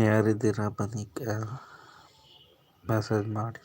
ಯಾರಿದ್ದೀರಾ ಬನ್ನಿ ಮೆಸೇಜ್ ಮಾಡಿ.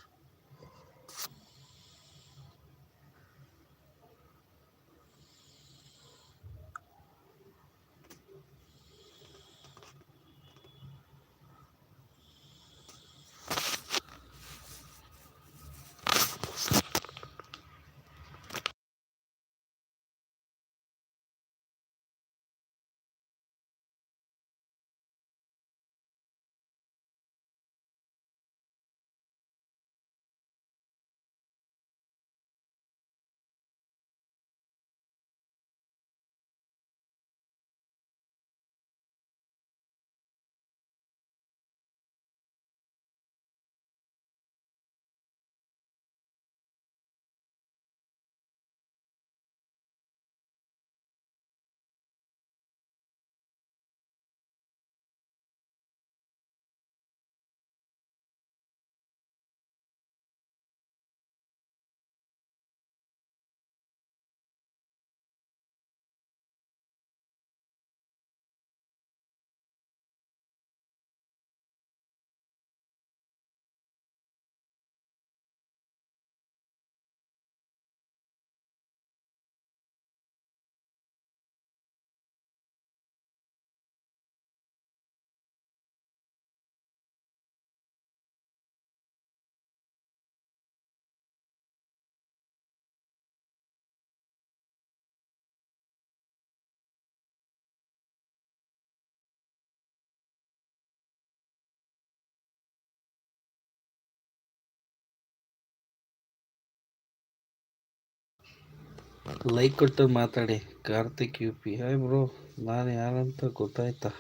ಲೈಕ್ ಕೊಟ್ಟು ಮಾತಾಡಿ. Karthik U P hi bro ನಾನು ಯಾರಂತ ಗೊತ್ತಾಯ್ತಾ?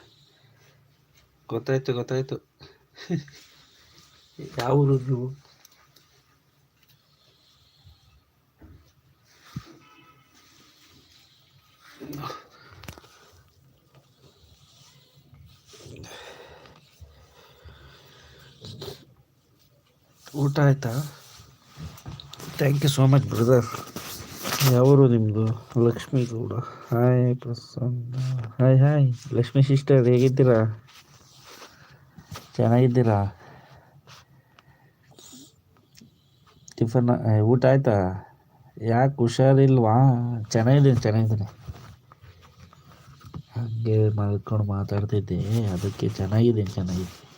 ಗೊತ್ತಾಯ್ತು ಗೊತ್ತಾಯ್ತು. ಯಾವ ಊರು ನೀವು? ಊಟ ಆಯ್ತಾ? Thank you so much brother ಯಾವರು ನಿಮ್ಮದು Lakshmi Gowda. Hi Prasanna. Hi hi. Lakshmi sister ಹೇಗಿದ್ದೀರಾ? ಚೆನ್ನಾಗಿದ್ದೀರಾ? ಟಿಫನ್ ಊಟ ಆಯ್ತಾ? ಯಾಕೆ ಹುಷಾರಿಲ್ವಾ? ಚೆನ್ನಾಗಿದ್ದೀನಿ ಚೆನ್ನಾಗಿದ್ದೀನಿ. ಹಾಗೆ ಮಲ್ಕೊಂಡು ಮಾತಾಡ್ತಿದ್ದೆ. ಅದಕ್ಕೆ ಚೆನ್ನಾಗಿದ್ದೀನಿ ಚೆನ್ನಾಗಿದೆ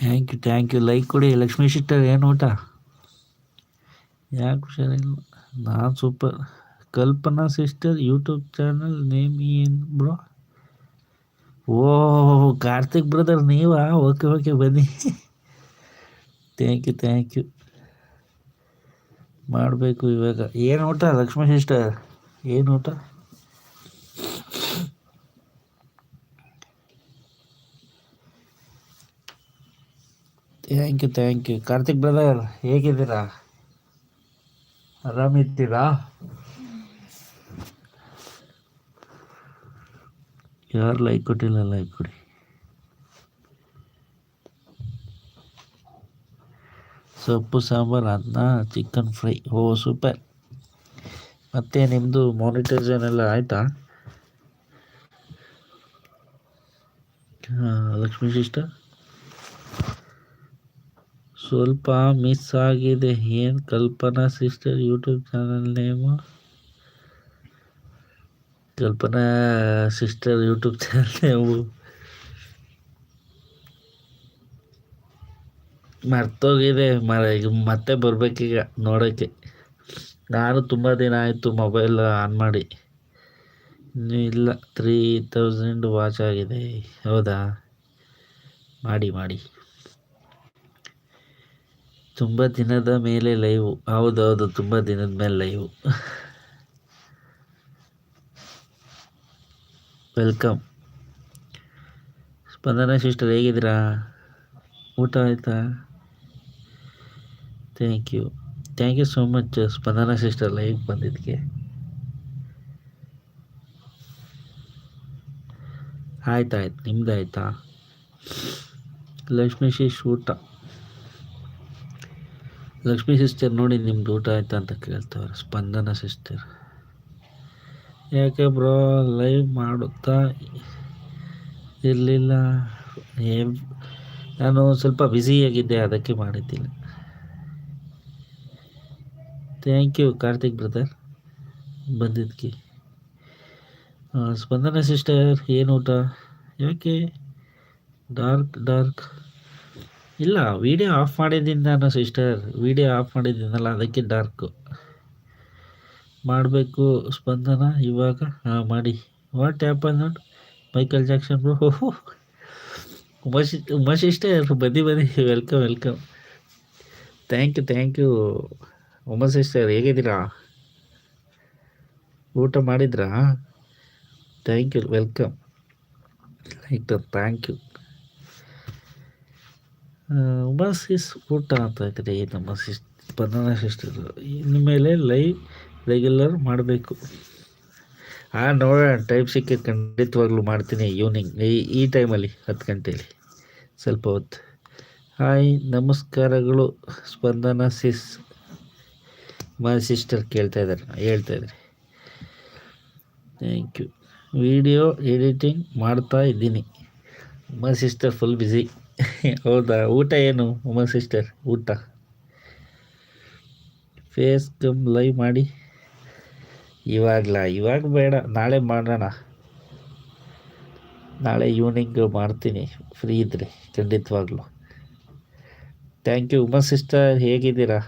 thank you thank you like ಕೊಡಿ, ಲಕ್ಷ್ಮೀ ಸಿಸ್ಟರ್, ಏನು ಊಟ? ಯಾಕೆ ಹುಷಾರಿಲ್ಲ? ನಾನು super Kalpana sister YouTube channel name ಏನು ಬ್ರೋ ಓ, ಕಾರ್ತಿಕ್ ಬ್ರದರ್ ನೀವಾ? ಓಕೆ ಓಕೆ ಬನ್ನಿ. ಥ್ಯಾಂಕ್ ಯು ಥ್ಯಾಂಕ್ ಯು ಮಾಡಬೇಕು ಇವಾಗ. ಏನು ಊಟ ಲಕ್ಷ್ಮೀ ಸಿಸ್ಟರ್? ಏನು ಊಟ? Thank you thank you Karthik brother ಹೇಗಿದ್ದೀರಾ? ಆರಾಮಿದ್ದೀರಾ? ಯಾರು ಲೈಕ್ ಕೊಟ್ಟಿಲ್ಲ ಲೈಕ್ ಕೊಡಿ. ಸೊಪ್ಪು, ಸಾಂಬಾರು, ಅನ್ನ ಚಿಕನ್ ಫ್ರೈ ಓ ಸೂಪರ್ ಮತ್ತೆ ನಿಮ್ಮದು ಮಾನಿಟೈಸೇಷನ್ ಎಲ್ಲ ಆಯಿತಾ? ಲಕ್ಷ್ಮೀ ಸಿಸ್ಟರ್ ಸ್ವಲ್ಪ ಮಿಸ್ ಆಗಿದೆ. ಏನು Kalpana sister YouTube channel name? Kalpana sister YouTube channel name? ಮರ್ತೋಗಿದೆ. ಮರ, ಈಗ ಮತ್ತೆ ಬರಬೇಕೀಗ ನೋಡೋಕ್ಕೆ ನಾನು ತುಂಬ ದಿನ ಆಯಿತು ಮೊಬೈಲ್ ಆನ್ ಮಾಡಿ. ಇನ್ನೂ ಇಲ್ಲ. ತ್ರೀ ತೌಸಂಡ್ ವಾಚ್ ಆಗಿದೆ. ಹೌದಾ? ಮಾಡಿ ಮಾಡಿ. ತುಂಬ ದಿನದ ಮೇಲೆ ಲೈವು. ಹೌದೌದು, ತುಂಬ ದಿನದ ಮೇಲೆ ಲೈವ್. ವೆಲ್ಕಮ್. ಸ್ಪಂದನ ಸಿಸ್ಟರ್ ಹೇಗಿದ್ದೀರಾ? ಊಟ ಆಯಿತಾ? Thank you. Thank you so much Spandana sister live ಬಂದಿದ್ದಕ್ಕೆ. ಆಯ್ತಾಯ್ತು ನಿಮ್ದು ಆಯಿತಾ ಲಕ್ಷ್ಮೀ ಶಿಶ್ ಊಟ. ಲಕ್ಷ್ಮೀ ಸಿಸ್ಟರ್ ನೋಡಿ ನಿಮ್ದು ಊಟ ಆಯ್ತಾ ಅಂತ ಕೇಳ್ತವ್ರೆ, ಸ್ಪಂದನ ಸಿಸ್ಟರ್. ಯಾಕೆ ಬ್ರೋ ಲೈವ್ ಮಾಡುತ್ತಾ ಇರಲಿಲ್ಲ? ನಾನು ಸ್ವಲ್ಪ ಬ್ಯುಸಿಯಾಗಿದ್ದೆ ಅದಕ್ಕೆ ಮಾಡಿದ್ದಿಲ್ಲ. ಥ್ಯಾಂಕ್ ಯು ಕಾರ್ತಿಕ್ ಬ್ರದರ್ ಬಂದಿದ್ದಕ್ಕೆ ಸ್ಪಂದನ ಸಿಸ್ಟರ್ ಏನು ಊಟ? ಯಾಕೆ? ಡಾರ್ಕ್ ಡಾರ್ಕ್ ಇಲ್ಲ ವಿಡಿಯೋ ಆಫ್ ಮಾಡಿದ್ದೀನಿ ನಾನು ಸಿಸ್ಟರ್ ವಿಡಿಯೋ ಆಫ್ ಮಾಡಿದ್ದೀನಲ್ಲ ಅದಕ್ಕೆ ಡಾರ್ಕು ಮಾಡಬೇಕು ಸ್ಪಂದನ ಇವಾಗ, ಹಾಂ, ಮಾಡಿ. ವಾಟ್ ಆ್ಯಪ್ ನೋಡಿ ಮೈಕಲ್ ಜಾಕ್ಸನ್ ಬ್ರೋ ಓಹೋ. ಉಮಾ ಶಿ ಉಮಾ ಸಿಸ್ಟರ್ ಬನ್ನಿ welcome welcome thank you thank you Uma sister ಹೇಗಿದ್ದೀರಾ? ಊಟ ಮಾಡಿದ್ರಾ? Thank you welcome thank you Uma is ಊಟ ಅಂತ ಇದ್ದಾರೆ ನಮ್ಮ ಸಿಸ್ ಸ್ಪಂದನ ಸಿಸ್ಟರ್ ಇನ್ಮೇಲೆ ಲೈವ್ ರೆಗ್ಯುಲರ್ ಮಾಡಬೇಕು. ಆ, ನೋಡೋಣ ಟೈಮ್ ಸಿಕ್ಕಿ ಖಂಡಿತವಾಗ್ಲೂ ಮಾಡ್ತೀನಿ ಈವ್ನಿಂಗ್ ಈ ಟೈಮಲ್ಲಿ ಹತ್ತು ಗಂಟೆಯಲ್ಲಿ ಸ್ವಲ್ಪ ಹೊತ್ತು. ಹಾಯ್ ನಮಸ್ಕಾರಗಳು, ಸ್ಪಂದನ ಸಿಸ್ ಮೈ ಸಿಸ್ಟರ್ ಕೇಳ್ತಾ ಇದ್ದಾರೆ, ಹೇಳ್ತಾ ಇದ್ದಾರೆ. ಥ್ಯಾಂಕ್ ಯು ವಿಡಿಯೋ ಎಡಿಟಿಂಗ್ ಮಾಡ್ತಾ ಇದ್ದೀನಿ. ಮ ಸಿಸ್ಟರ್ ಫುಲ್ ಬ್ಯುಸಿ ಹೌದಾ? ಊಟ ಏನು ಉಮಾ ಸಿಸ್ಟರ್ ಊಟ? ಫೇಸ್ ಕಮ್ ಲೈವ್ ಮಾಡಿ. ಇವಾಗಲ? ಇವಾಗ ಬೇಡ. ನಾಳೆ ಮಾಡೋಣ. ನಾಳೆ ಈವ್ನಿಂಗ್ ಮಾಡ್ತೀನಿ. ಫ್ರೀ ಇದ್ರೆ, ಖಂಡಿತವಾಗ್ಲೂ. ಥ್ಯಾಂಕ್ ಯು ಉಮಾ ಸಿಸ್ಟರ್ ಹೇಗಿದ್ದೀರಾ?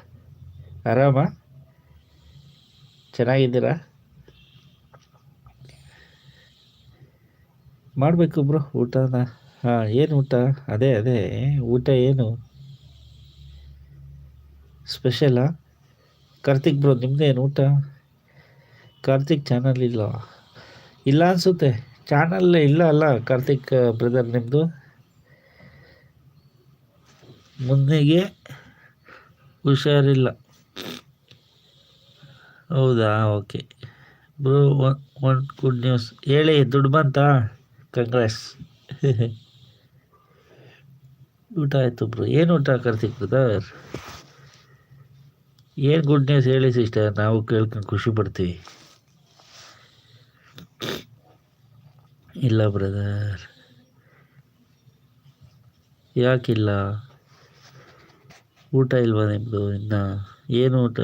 ಆರಾಮ? ಚೆನ್ನಾಗಿದ್ದೀರಾ? ಮಾಡಬೇಕು ಬ್ರೋ ಊಟನ. ಹಾಂ, ಏನು ಊಟ? ಅದೇ ಅದೇ. ಊಟ ಏನು? ಸ್ಪೆಷಲಾ ಕಾರ್ತಿಕ್ ಬ್ರೋ ನಿಮ್ಮದೇನು ಊಟ? ಕಾರ್ತಿಕ್ ಚಾನಲ್ ಇಲ್ಲ ಇಲ್ಲ ಅನಿಸುತ್ತೆ. ಚಾನಲ್ ಇಲ್ಲ ಅಲ್ಲ ಕಾರ್ತಿಕ್ ಬ್ರದರ್ ನಿಮ್ಮದು ಮುಂದೆಗೆ ಹುಷಾರಿಲ್ಲ. ಹೌದಾ? Okay bro one good news ಹೇಳಿ, ದುಡ್ಡು ಬಂತಾ? ಕಂಗ್ರೆಸ್ ಊಟ ಆಯಿತು ಬ್ರೋ. ಏನು ಊಟ ಕಾರ್ತಿಕ್ ಬ್ರದರ್? ಏನು ಗುಡ್ ನ್ಯೂಸ್ ಹೇಳಿ ಸಿಸ್ಟರ್ ನಾವು ಕೇಳ್ಕೊಂಡು ಖುಷಿ ಪಡ್ತೀವಿ. ಇಲ್ಲ ಬ್ರದರ್. ಯಾಕಿಲ್ಲ? ಊಟ ಇಲ್ವಾ ನಿಮ್ಮದು ಇನ್ನು? ಏನು ಊಟ?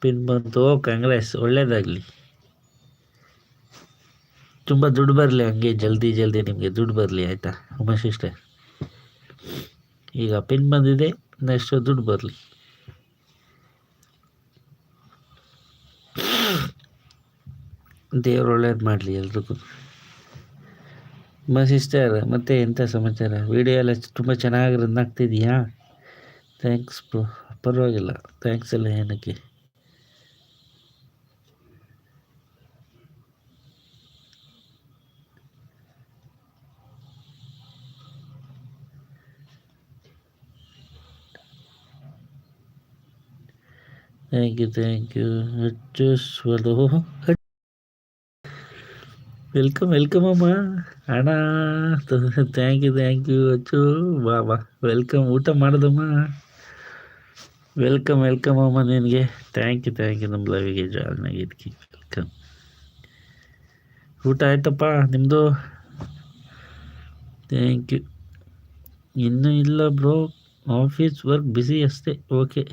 ಪಿನ್ ಬಂತು. ಕಾಂಗ್ರೆಸ್ ಒಳ್ಳೇದಾಗಲಿ. ತುಂಬ ದುಡ್ಡು ಬರಲಿ ಹಂಗೆ. ಜಲ್ದಿ ಜಲ್ದಿ ನಿಮಗೆ ದುಡ್ಡು ಬರಲಿ, ಆಯಿತಾ? ಉಮೇಶ್ ಇಷ್ಟೇ ಈಗ ಪಿನ್ ಬಂದಿದೆ ನೆಕ್ಸ್ಟ್ ದುಡ್ಡು ಬರಲಿ. ದೇವ್ರು ಒಳ್ಳೇದು ಮಾಡಲಿ ಎಲ್ರಿಗೂ. ಮ ಸಿಸ್ಟರ್, ಮತ್ತೆ ಎಂಥ ಸಮಾಚಾರ? ವಿಡಿಯೋ ಎಲ್ಲ ತುಂಬ ಚೆನ್ನಾಗಿ ಥ್ಯಾಂಕ್ಸ್ ಪರವಾಗಿಲ್ಲ. ಥ್ಯಾಂಕ್ಸ್ ಎಲ್ಲ ಏನಕ್ಕೆ? ಥ್ಯಾಂಕ್ ಯು ಥ್ಯಾಂಕ್ ಯು ಸ್ವಲ್ಪ ವೆಲ್ಕಮ್ ವೆಲ್ಕಮ್ ಅಮ್ಮ ಅಣ್ಣ ಥ್ಯಾಂಕ್ ಯು ಥ್ಯಾಂಕ್ ಯು ಅಚ್ಚು ಬಾ ಬಾ ವೆಲ್ಕಮ್ ಊಟ ಮಾಡೋದಮ್ಮ? ವೆಲ್ಕಮ್ ವೆಲ್ಕಮ್ ಅಮ್ಮ ನಿನಗೆ. ಥ್ಯಾಂಕ್ ಯು ಥ್ಯಾಂಕ್ ಯು ನಮ್ಮ ಲವಿಗೆ ಜಾಯ್ನ್ ಆಗಿದ್ದಕ್ಕೆ ವೆಲ್ಕಮ್ ಊಟ ಆಯ್ತಪ್ಪ ನಿಮ್ಮದು ಥ್ಯಾಂಕ್ ಯು ಇನ್ನೂ ಇಲ್ಲ ಬ್ರೋ ಆಫೀಸ್ ವರ್ಕ್ ಬ್ಯುಸಿ ಅಷ್ಟೇ. ಓಕೆ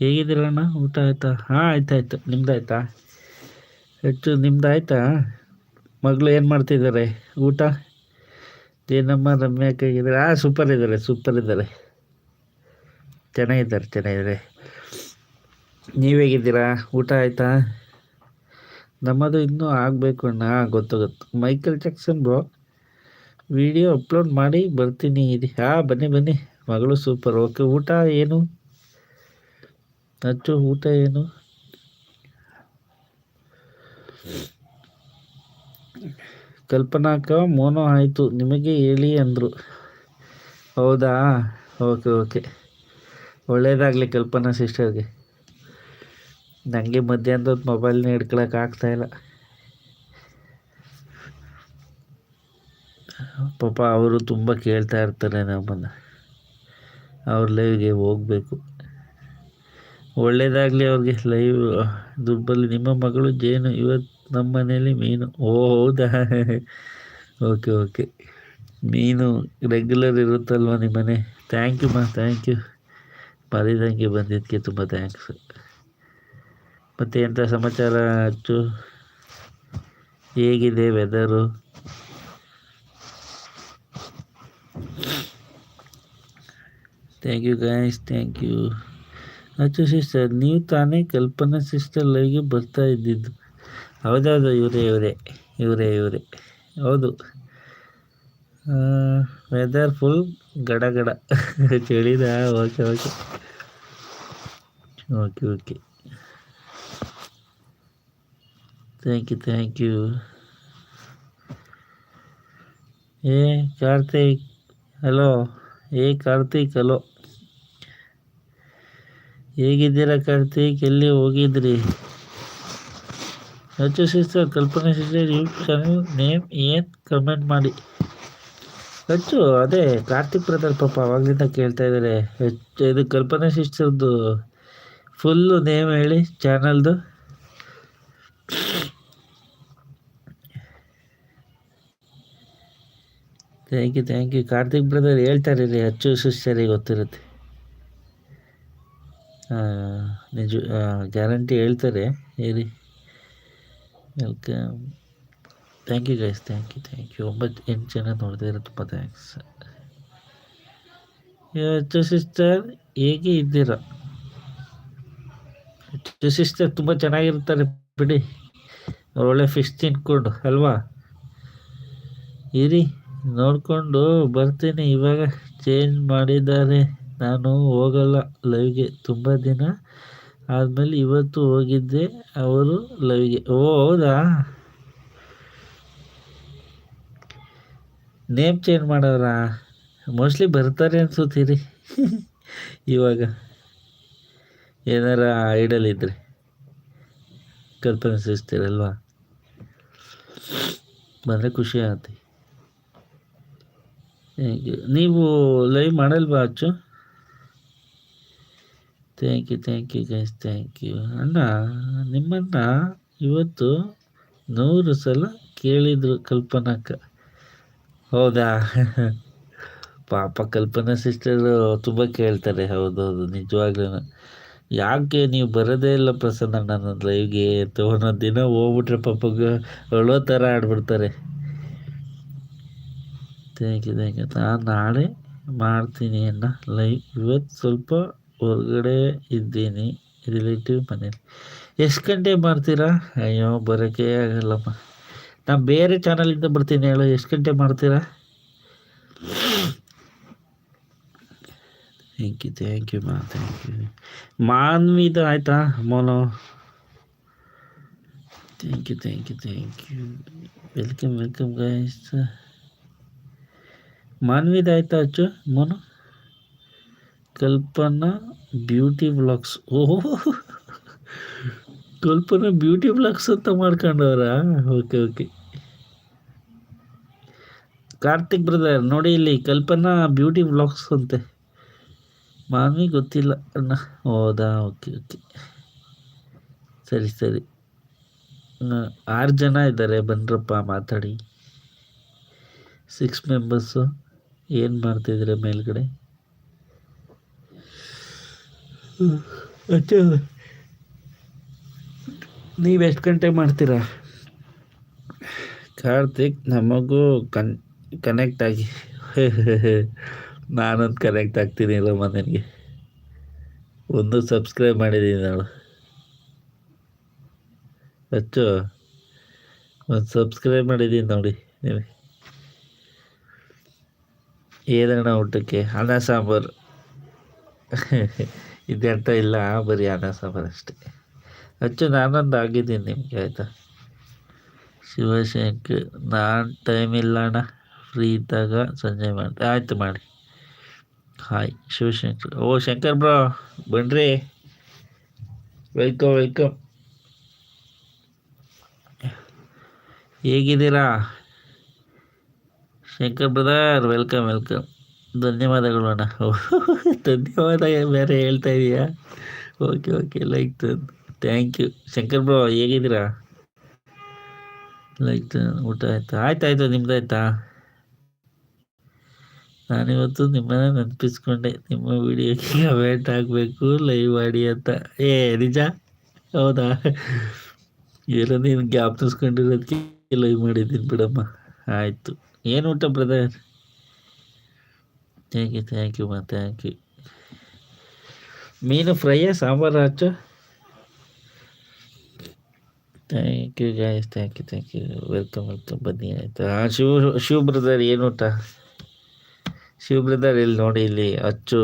ಹೇಗಿದ್ದೀರಣ್ಣ ಊಟ ಆಯಿತಾ? ಹಾಂ, ಆಯ್ತಾಯ್ತು. ನಿಮ್ದು ಆಯಿತಾ ಹೆಚ್ಚು ನಿಮ್ದು ಆಯಿತಾ ಮಗಳು ಏನು ಮಾಡ್ತಿದ್ದಾರೆ? ಊಟ? ಏನಮ್ಮ ರಮ್ಯಾ ಕೈಗಿದ್ದಾರೆ ಹಾಂ ಸೂಪರ್ ಇದ್ದಾರೆ ಸೂಪರ್ ಇದ್ದಾರೆ. ಚೆನ್ನಾಗಿದ್ದಾರೆ ಚೆನ್ನಾಗಿದ್ದಾರೆ. ನೀವು ಹೇಗಿದ್ದೀರಾ? ಊಟ ಆಯಿತಾ? ನಮ್ಮದು ಇನ್ನೂ ಆಗಬೇಕು ಅಣ್ಣ. ಗೊತ್ತು ಗೊತ್ತು. Michael Jackson bro, video upload ಮಾಡಿ ಬರ್ತೀನಿ. ಇದು ಹಾಂ, ಬನ್ನಿ ಬನ್ನಿ. ಮಗಳು ಸೂಪರ್ ಓಕೆ, ಊಟ ಏನು? ಅಚ್ಚು ಊಟ ಏನು? ಕಲ್ಪನಾಕ ಮೋನೋ ಆಯಿತು. ನಿಮಗೆ ಹೇಳಿ ಅಂದರು. ಹೌದಾ? Okay okay. ಒಳ್ಳೆಯದಾಗಲಿ ಕಲ್ಪನಾ ಸಿಸ್ಟರ್ಗೆ. ನನಗೆ ಮಧ್ಯಾಹ್ನದ ಮೊಬೈಲ್ನ ಹಿಡ್ಕೊಳಕ್ಕೆ ಆಗ್ತಾಯಿಲ್ಲ ಪಾಪ ಅವರು ತುಂಬ ಕೇಳ್ತಾ ಇರ್ತಾರೆ ನಮ್ಮನ್ನು. ಅವ್ರ ಲೈವ್ಗೆ ಹೋಗಬೇಕು. ಒಳ್ಳೇದಾಗಲಿ ಅವ್ರಿಗೆ. ಲೈವ್ ದುಬ್ಬಲ್ಲಿ ನಿಮ್ಮ ಮಗಳು ಜೇನು ಇವತ್ತು ನಮ್ಮ ಮನೇಲಿ ಮೀನು. ಓ, ಹೌದಾ? Okay okay. ಮೀನು ರೆಗ್ಯುಲರ್ ಇರುತ್ತಲ್ವ ನಿಮ್ಮ ಮನೆ ಥ್ಯಾಂಕ್ ಯು ಮಾ ಥ್ಯಾಂಕ್ ಯು ಮರಿದಂಗೆ ಬಂದಿದ್ದಕ್ಕೆ ತುಂಬ ಥ್ಯಾಂಕ್ಸ್ ಮತ್ತು ಎಂಥ ಸಮಾಚಾರ ಅಚ್ಚು? ಹೇಗಿದೆ weather thank you guys thank you Achchu sister ನೀವು ತಾನೇ ಕಲ್ಪನಾ ಸಿಸ್ಟರ್ ಲೈಗೆ ಬರ್ತಾ ಇದ್ದಿದ್ದು. ಹೌದೌದು, ಇವರೇ ಇವರೇ ಇವರೇ ಇವರೇ. ಹೌದು. ವೆದರ್ ಫುಲ್ ಗಡ ಗಡ ಚಳಿದ okay okay okay okay thank you thank you ಏ, ಕಾರ್ತಿಕ್ ಹಲೋ ಏ, ಕಾರ್ತಿಕ್ ಹಲೋ ಹೇಗಿದ್ದೀರಾ ಕಾರ್ತಿಕ್? ಎಲ್ಲಿ ಹೋಗಿದ್ರಿ? Nachchu sister Kalpana sister YouTube channel name ಏನು ಕಮೆಂಟ್ ಮಾಡಿ. ಹೆಚ್ಚು, ಅದೇ, ಕಾರ್ತಿಕ್ ಬ್ರದರ್ ಪಾಪ ಅವಾಗಲಿಂದ ಕೇಳ್ತಾ ಇದ್ದಾರೆ ಇದು ಕಲ್ಪನೆ ಸಿಸ್ಟರ್ದು ಫುಲ್ಲು ನೇಮ್ ಹೇಳಿ ಚಾನಲ್ದು thank you thank you Karthik brother ಹೇಳ್ತಾರೆ ರೀ ಅಚ್ಚು ಸಿಸ್ಟರಿಗೆ ಗೊತ್ತಿರುತ್ತೆ? ನಿಜ ಗ್ಯಾರಂಟಿ ಹೇಳ್ತಾರೆ, ಹೇಳಿ. Welcome thank you guys thank you thank you ಒಂಬತ್ತು ಎಂಟು ಜನ ನೋಡಿದ್ರೆ ತುಂಬ ಥ್ಯಾಂಕ್ಸ್ ಹೆಚ್ಚು ಸಿಸ್ಟರ್ ಹೇಗೆ ಇದ್ದೀರಾ? ಹೆಚ್ಚು ಸಿಸ್ಟರ್ ತುಂಬ ಚೆನ್ನಾಗಿರ್ತಾರೆ ಬಿಡಿ. ಒಳ್ಳೆ ಫಿಶ್ ತಿನ್ಕೊಂಡು, ಅಲ್ವಾ? ಇರಿ, ನೋಡಿಕೊಂಡು ಬರ್ತೀನಿ. ಇವಾಗ ಚೇಂಜ್ ಮಾಡಿದ್ದಾರೆ. ನಾನು ಹೋಗಲ್ಲ ಲೈವ್ಗೆ ತುಂಬ ದಿನ. ಆದಮೇಲೆ ಇವತ್ತು ಹೋಗಿದ್ದೆ, ಅವರು ಲೈವ್ಗೆ ಓ, ಹೌದಾ? ನೇಮ್ ಚೇಂಜ್ ಮಾಡೋರ? ಮೋಸ್ಟ್ಲಿ ಬರ್ತಾರೆ ಅನ್ಸುತ್ತೀರಿ. ಇವಾಗ ಏನಾರ ಐಡಲ್ ಇದ್ದರೆ ಕಲ್ಪನೆ ಸಿಸ್ತಿರಲ್ವಾ ಬಂದರೆ ಖುಷಿ ಆಗುತ್ತೆ. ನೀವು ಲೈವ್ ಮಾಡಲ್ವಾ Achchu? Thank you thank you guys thank you ಅಣ್ಣ ನಿಮ್ಮನ್ನ ಇವತ್ತು ನೂರು ಸಲ ಕೇಳಿದರು ಕಲ್ಪನಾಕ ಹೌದಾ? ಪಾಪ ಕಲ್ಪನಾ ಸಿಸ್ಟರು ತುಂಬ ಕೇಳ್ತಾರೆ. ಹೌದೌದು ನಿಜವಾಗ್ಲೂ. ಯಾಕೆ ನೀವು ಬರೋದೇ ಇಲ್ಲ ಪ್ರಸನ್ನ ನನ್ನ ಲೈವ್ಗೆ ಅಂತ ಒಂದೊಂದು ದಿನ ಹೋಗ್ಬಿಟ್ರೆ ಪಾಪಗೆ ಅಳೋ ಥರ ಆಡ್ಬಿಡ್ತಾರೆ. ಥ್ಯಾಂಕ್ ಯು ಥ್ಯಾಂಕ್ ಯು ನಾನು ನಾಳೆ ಮಾಡ್ತೀನಿ ಅಣ್ಣ ಲೈವ್ ಇವತ್ತು ಸ್ವಲ್ಪ ಹೊರಗಡೆ ಇದ್ದೀನಿ. ರಿಲೇಟಿವ್ ಮನೇಲಿ ಎಷ್ಟು ಗಂಟೆ ಮಾಡ್ತೀರಾ? ಅಯ್ಯೋ ಬರೋಕ್ಕೆ ಆಗಲ್ಲಮ್ಮ ನಾನು ಬೇರೆ ಚಾನಲಿಂದ ಬರ್ತೀನಿ ಹೇಳು, ಎಷ್ಟು ಗಂಟೆ ಮಾಡ್ತೀರಾ? ಥ್ಯಾಂಕ್ ಯು ಥ್ಯಾಂಕ್ ಯು ಮಾ ಥ್ಯಾಂಕ್ ಯು ಮಾನ್ವಿದ ಆಯಿತಾ, Mono? Thank you thank you thank you welcome welcome guys ಮಾನ್ವಿದ ಆಯಿತಾ ಅಚ್ಚು, ಮೋನು? ಕಲ್ಪನಾ ಬ್ಯೂಟಿ ಬ್ಲಾಗ್ಸ್ ಓಹೋ. ಕಲ್ಪನಾ ಬ್ಯೂಟಿ ಬ್ಲಾಗ್ಸ್ ಅಂತ ಮಾಡ್ಕೊಂಡವ್ರ? Okay okay. ಕಾರ್ತಿಕ್ ಬ್ರದರ್ ನೋಡಿ ಇಲ್ಲಿ ಕಲ್ಪನಾ ಬ್ಯೂಟಿ ಬ್ಲಾಗ್ಸ್ ಅಂತೆ. ಮಾಮಿ ಗೊತ್ತಿಲ್ಲ. ಅಣ್ಣ. ಹೌದಾ? Okay okay. ಸರಿ ಸರಿ. ಆರು ಜನ ಇದ್ದಾರೆ. ಬನ್ರಪ್ಪ ಮಾತಾಡಿ. ಸಿಕ್ಸ್ ಮೆಂಬರ್ಸು ಏನು ಮಾಡ್ತಿದ್ರೆ ಮೇಲ್ಗಡೆ? ನೀವು ಎಷ್ಟು ಗಂಟೆ ಮಾಡ್ತೀರಾ? ಕಾರ್ತಿಕ್, ನಮಗೂ ಕನ್ ಕನೆಕ್ಟ್ ಆಗಿ. ನಾನೊಂದು ಕನೆಕ್ಟ್ ಆಗ್ತೀನಿ ಇಲ್ಲ ನನಗೆ ಒಂದು ಸಬ್ಸ್ಕ್ರೈಬ್ ಮಾಡಿದ್ದೀನಿ ನಾನು ಅಚ್ಚು, ಒಂದು ಸಬ್ಸ್ಕ್ರೈಬ್ ಮಾಡಿದ್ದೀನಿ ನೋಡಿ ನಿಮಗೆ ಏನಣ್ಣ ಊಟಕ್ಕೆ? ಅನ್ನ ಸಾಂಬಾರು. ಇದೆಂತ ಇಲ್ಲ, ಬರೀ ಅನ್ನ ಸಾಂಬಾರು ಅಷ್ಟೇ ಅಚ್ಚು, ನಾನೊಂದು ಆಗಿದ್ದೀನಿ ನಿಮಗೆ, ಆಯಿತಾ? ಶಿವಶಂಕರ್, ನಾನು ಟೈಮ್ ಇಲ್ಲ ಅಣ್ಣ. ಫ್ರೀ ಇದ್ದಾಗ ಸಂಜೆ ಮಾಡಿ ಆಯಿತು ಮಾಡಿ. ಹಾಯ್ ಶಿವಶಂಕರ್. ಓ, ಶಂಕರ್ ಬ್ರೋ ಬನ್ರಿ. ವೆಲ್ಕಮ್ ವೆಲ್ಕಮ್ ಹೇಗಿದ್ದೀರಾ? ಶಂಕರ್ ಬ್ರದರ್ ವೆಲ್ಕಮ್ ವೆಲ್ಕಮ್ ಧನ್ಯವಾದಗಳು ಅಣ್ಣ. ಧನ್ಯವಾದ ಬೇರೆ ಹೇಳ್ತಾ ಇದೀಯಾ? Okay okay like thank you Shankar bro ಹೇಗಿದ್ದೀರಾ? ಲೈಕ್ ಊಟ ಆಯ್ತಾ? ಆಯ್ತಾಯ್ತು ಆಯ್ತು. ನಿಮ್ದು ಆಯ್ತಾ? ನಾನಿವತ್ತು ನಿಮ್ಮನ್ನ ನೆನಪಿಸ್ಕೊಂಡೆ. ನಿಮ್ಮ ವಿಡಿಯೋಗೆ ಕಮೆಂಟ್ ಆಗಬೇಕು ಲೈವ್ ಮಾಡಿ ಅಂತ. ಏ, ನಿಜ? ಹೌದಾ? ಏನೋ ನೀನು ಜ್ಞಾಪನಿಸ್ಕೊಂಡಿರೋದಕ್ಕೆ ಲೈವ್ ಮಾಡಿದ್ದೀನಿ ಬಿಡಮ್ಮ. ಆಯಿತು. ಏನು ಊಟ brother thank you thank you ಮಾ ಥ್ಯಾಂಕ್ ಯು ಮೀನು ಫ್ರೈಯಾ ಸಾಂಬಾರು ಹಚ್ಚು thank you guys thank you thank you welcome welcome ಬನ್ನಿ, ಆಯಿತಾ? ಹಾಂ ಶಿವ ಶಿವ ಬ್ರದರ್ ಏನು ಊಟ? ಶಿವ ಬ್ರದರ್ ಇಲ್ಲಿ ನೋಡಿ, ಇಲ್ಲಿ ಅಚ್ಚು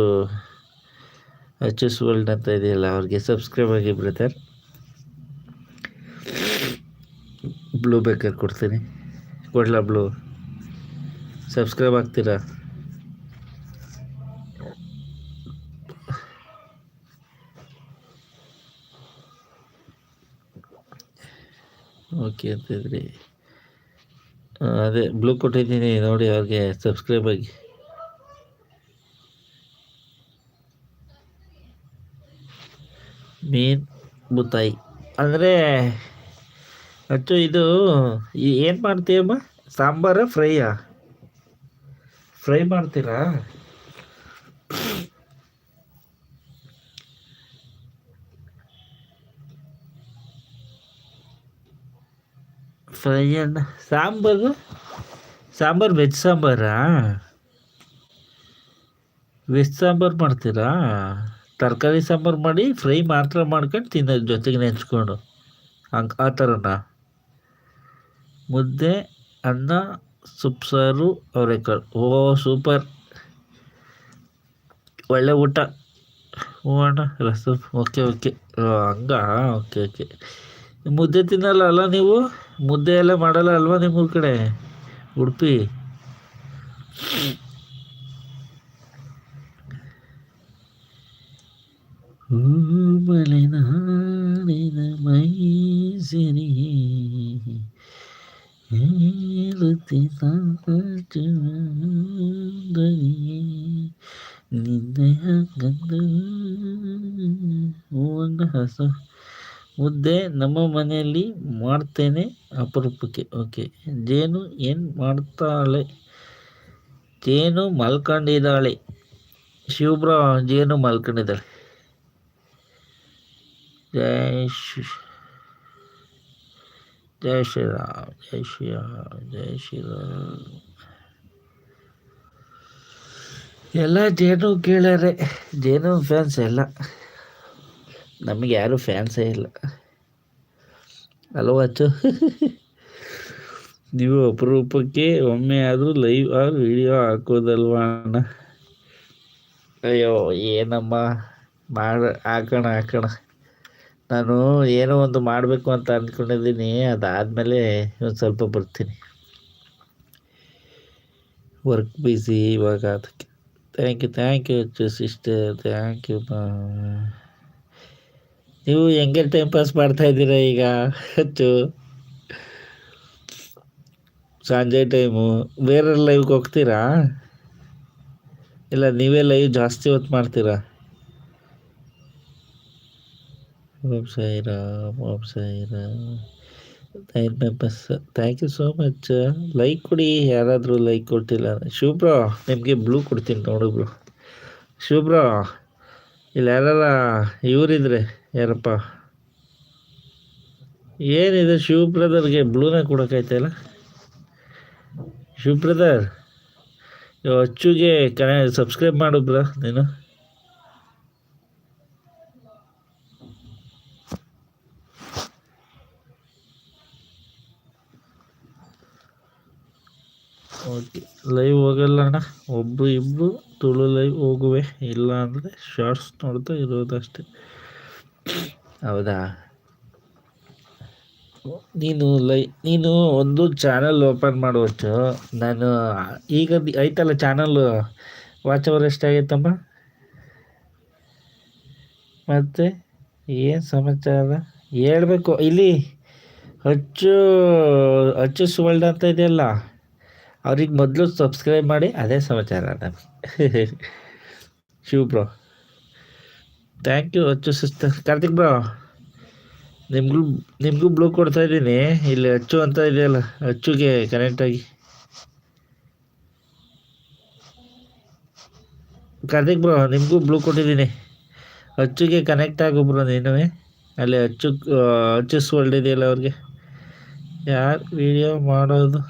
ಅಚ್ಚು ಸುವರ್ಣ ಅಂತ ಇದೆಯಲ್ಲ, ಅವ್ರಿಗೆ ಸಬ್ಸ್ಕ್ರೈಬ್ ಆಗಿ ಬ್ರದರ್ ಬ್ಲೂ ಬೇಕರ್ ಕೊಡ್ತೀನಿ. ಕೊಡ್ಲಾ ಬ್ಲೂ ಸಬ್ಸ್ಕ್ರೈಬ್ ಆಗ್ತೀರಾ? ಓಕೆ ಅಂತಿದ್ರಿ ಅದೇ ಬ್ಲೂ ಕೊಟ್ಟಿದ್ದೀನಿ ನೋಡಿ ಅವ್ರಿಗೆ ಸಬ್ಸ್ಕ್ರೈಬ್ ಆಗಿ. ಮೀನ್ ಬುತ್ತಾಯಿ ಅಂದರೆ ಅಚ್ಚು ಇದು ಏನು ಮಾಡ್ತೀಯಮ್ಮ? ಸಾಂಬಾರ, ಫ್ರೈಯಾ? ಫ್ರೈ ಮಾಡ್ತೀರಾ? ಫ್ರೈ ಅಣ್ಣ ಸಾಂಬಾರು? ಸಾಂಬಾರು ವೆಜ್ ಸಾಂಬಾರಾ? ವೆಜ್ ಸಾಂಬಾರು ಮಾಡ್ತೀರಾ? ತರಕಾರಿ ಸಾಂಬಾರು ಮಾಡಿ ಫ್ರೈ ಮಾತ್ರ ಮಾಡ್ಕೊಂಡು ತಿನ್ನೋದು ಜೊತೆಗೆ ನೆಂಚ್ಕೊಂಡು ಹಂಗೆ ಆ ಥರನಾ ಮುದ್ದೆ, ಅನ್ನ ಸೊಪ್ಪು ಸಾರು, ಅವರೆಕಾಳು. ಓ, ಸೂಪರ್. ಒಳ್ಳೆ ಊಟ. ಹ್ಞೂ ಅಣ್ಣ ರಸಮ್ ಓಕೆ ಓಕೆ. ಹಂಗಾ? Okay okay. ಮುದ್ದೆ ತಿನ್ನಲ್ಲ ಅಲ್ಲ ನೀವು? ಮುದ್ದೆ ಎಲ್ಲ ಮಾಡಲ್ಲ ಅಲ್ವಾ ನಿಮ್ಮೂರ ಕಡೆ? ಉಡುಪಿ. ಮಲೆನಾಡಿನ ಮೈಸಿರಿ ಹೇಳುತ್ತಿದ್ದ ನಿನ್ನೆಯ ಗಂದು ಹೂವನ್ನ ಹಸ ಮುದ್ದೆ ನಮ್ಮ ಮನೆಯಲ್ಲಿ ಮಾಡ್ತೇನೆ ಅಪರೂಪಕ್ಕೆ. ಓಕೆ. ಜೇನು ಏನು ಮಾಡ್ತಾಳೆ? ಜೇನು ಮಲ್ಕೊಂಡಿದ್ದಾಳೆ. ಶಿವಬ್ರ ಜೇನು ಮಲ್ಕೊಂಡಿದ್ದಾಳೆ. ಜೈ ಶ್ರೀ, ಜೈ ಶ್ರೀರಾಮ್ ಜೈ ಶ್ರೀರಾಮ್ ಜೈ ಶ್ರೀರಾಮ್. ಎಲ್ಲ ಜೇನು ಕೇಳ್ಯಾರೆ ಜೇನು ಫ್ಯಾನ್ಸ್ ಎಲ್ಲ. ನಮಗೆ ಯಾರು ಫ್ಯಾನ್ಸೇ ಇಲ್ಲ. ಅಲ್ವಾ ಅಚ್ಚು. ನೀವು ಅಪರೂಪಕ್ಕೆ ಒಮ್ಮೆ ಆದರೂ ಲೈವ್ ಆರು ವಿಡಿಯೋ ಹಾಕೋದಲ್ವಾ ಅಣ್ಣ? ಅಯ್ಯೋ, ಏನಮ್ಮ? ಮಾಡ, ಹಾಕೋಣ ಹಾಕೋಣ. ನಾನು ಏನೋ ಒಂದು ಮಾಡಬೇಕು ಅಂತ ಅಂದ್ಕೊಂಡಿದ್ದೀನಿ ಅದಾದಮೇಲೆ ಒಂದು ಸ್ವಲ್ಪ ಬರ್ತೀನಿ. ವರ್ಕ್ ಬಿಸಿ ಇವಾಗ ಅದಕ್ಕೆ. Thank you thank you sister thank you ನೀವು ಹೆಂಗೆ ಟೈಮ್ ಪಾಸ್ ಮಾಡ್ತಾ ಇದ್ದೀರಾ ಈಗ? ಹೆಚ್ಚು ಸಂಜೆ ಟೈಮು ಬೇರೆ ಲೈವ್ಗೆ ಹೋಗ್ತೀರಾ? ಇಲ್ಲ ನೀವೇ ಲೈವ್ ಜಾಸ್ತಿ ಹೊತ್ತು ಮಾಡ್ತೀರಾ? Om Sairam Om Sairam nine members thank you so much like ಕೊಡಿ. ಯಾರಾದರೂ ಲೈಕ್ ಕೊಟ್ಟಿಲ್ಲ ಶಿವಬ್ರೋ ನಿಮಗೆ ಬ್ಲೂ ಕೊಡ್ತೀನಿ ನೋಡು ಬ್ರೋ ಶಿವಬ್ರೋ ಇಲ್ಲ ಯಾರಲ್ಲ ಇವರಿದ್ರೆ. ಯಾರಪ್ಪ ಏನಿದೆ ಶಿವ ಬ್ರದರ್ಗೆ ಬ್ಲೂನೇ ಅಲ್ಲ ಶಿವ ಬ್ರದರ್ ಅಚ್ಚುಗೆ ಕನೆ ಸಬ್ಸ್ಕ್ರೈಬ್ ಮಾಡು ಬ್ರ, ನೀನು. ಓಕೆ, ಲೈವ್ ಹೋಗಲ್ಲ ಅಣ್ಣ. ಒಬ್ಬರು ಇಬ್ಬರು ತುಳು ಲೈವ್ ಹೋಗುವೆ, ಇಲ್ಲ ಅಂದರೆ ಶಾರ್ಟ್ಸ್ ನೋಡ್ತಾ ಇರೋದಷ್ಟೇ. ಹೌದಾ? ನೀನು ಲೈ, ನೀನು ಒಂದು ಚಾನಲ್ ಓಪನ್ ಮಾಡುವಷ್ಟು ನಾನು, ಈಗ ಐತಲ್ಲ ಚಾನಲ್ ವಾಚ್ ಅವರ್ ಎಷ್ಟಾಗೈತಮ್ಮ ಮತ್ತು ಏನು ಸಮಾಚಾರ? ಹೇಳಬೇಕು, ಇಲ್ಲಿ ಹಚ್ಚು ಹಚ್ಚು ಸುವರ್ಣ ಅಂತ ಇದೆಯಲ್ಲ, ಅವ್ರಿಗೆ ಮೊದಲು ಸಬ್ಸ್ಕ್ರೈಬ್ ಮಾಡಿ, ಅದೇ ಸಮಾಚಾರ ನಮಗೆ. Shiv bro thank you Achchu sister Karthik bro ನಿಮಗೂ ನಿಮಗೂ ಬ್ಲೂ ಕೊಡ್ತಾ ಇದ್ದೀನಿ. ಇಲ್ಲಿ ಅಚ್ಚು ಅಂತ ಇದೆಯಲ್ಲ ಅಚ್ಚುಗೆ ಕನೆಕ್ಟ್ ಆಗಿ. ಕಾರ್ತಿಕ್ ಬ್ರೋ ನಿಮಗೂ ಬ್ಲೂ ಕೊಟ್ಟಿದ್ದೀನಿ. ಅಚ್ಚುಗೆ ಕನೆಕ್ಟ್ ಆಗು ಬ್ರೋ ನೀನು. ಅಲ್ಲಿ ಅಚ್ಚು ಆ, ಅಚ್ಚು ವರ್ಲ್ಡ್ ಇದೆಯಲ್ಲ ಅವ್ರಿಗೆ. ಯಾರು ವಿಡಿಯೋ ಮಾಡೋದು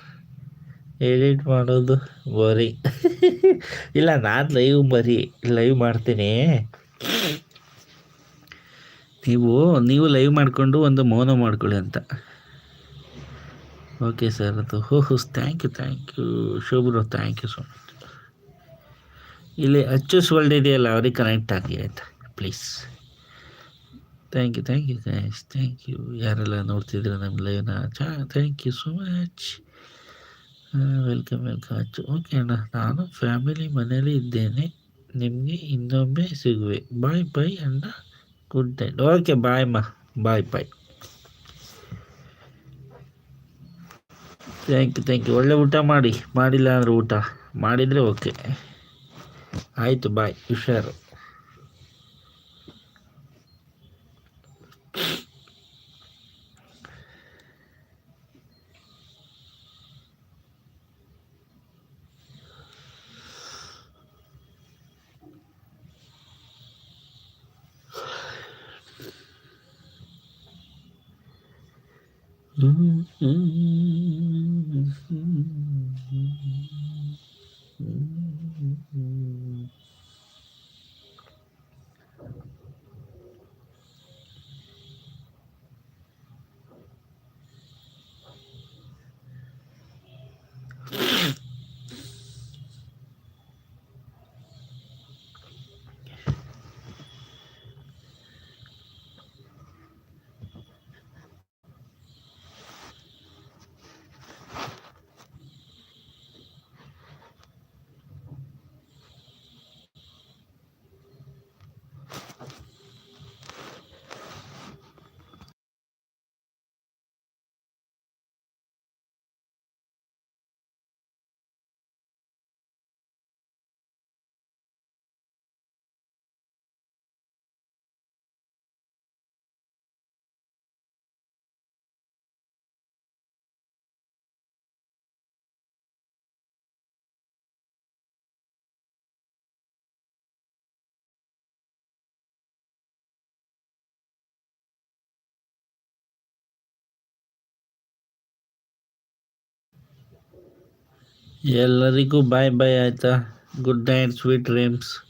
ಎಡಿಟ್ ಮಾಡೋದು ಬರೀ ಇಲ್ಲ ನಾನು ಲೈವ್ ಬರೀ ಲೈವ್ ಮಾಡ್ತೀನಿ. ನೀವು ನೀವು ಲೈವ್ ಮಾಡಿಕೊಂಡು ಒಂದು ಮೌನ ಮಾಡ್ಕೊಳ್ಳಿ ಅಂತ. ಓಕೆ ಸರ್ ಅದು, ಹೋ ಹೋ ಥ್ಯಾಂಕ್ ಯು ಥ್ಯಾಂಕ್ ಯು ಶೋಭ್ರೋ ಥ್ಯಾಂಕ್ ಯು ಸೊ ಮಚ್ ಇಲ್ಲಿ ಅಚ್ಚುಸ್ ವರ್ಲ್ಡ್ ಇದೆಯಲ್ಲ, ಅವ್ರಿಗೆ ಕನೆಕ್ಟ್ ಆಗಿ ಆಯಿತಾ? Please thank you thank you guys thank you ಯಾರೆಲ್ಲ ನೋಡ್ತಿದ್ರೆ ನಮ್ಮ ಲೈವ್ನ ಚಾ thank you so much welcome welcome Achchu okay ಅಣ್ಣ, ನಾನು ಫ್ಯಾಮಿಲಿ ಮನೇಲಿ ಇದ್ದೇನೆ. ನಿಮಗೆ ಇನ್ನೊಮ್ಮೆ ಸಿಗುವೆ. ಬಾಯ್ ಬಾಯ್ ಅಣ್ಣ. ಗುಡ್ ನೈಟ್ ಓಕೆ ಬಾಯ್ ಮಾ bye bye thank you thank you ಒಳ್ಳೆ ಊಟ ಮಾಡಿ. ಮಾಡಿಲ್ಲ ಅಂದರೆ ಊಟ. ಮಾಡಿದರೆ ಓಕೆ ಆಯಿತು ಬಾಯ್ ಹುಷಾರು. Mm-hmm. mm-hmm. mm-hmm. ಎಲ್ಲರಿಗೂ ಬಾಯ್ ಬಾಯ್ ಆಯಿತಾ. Good night sweet dreams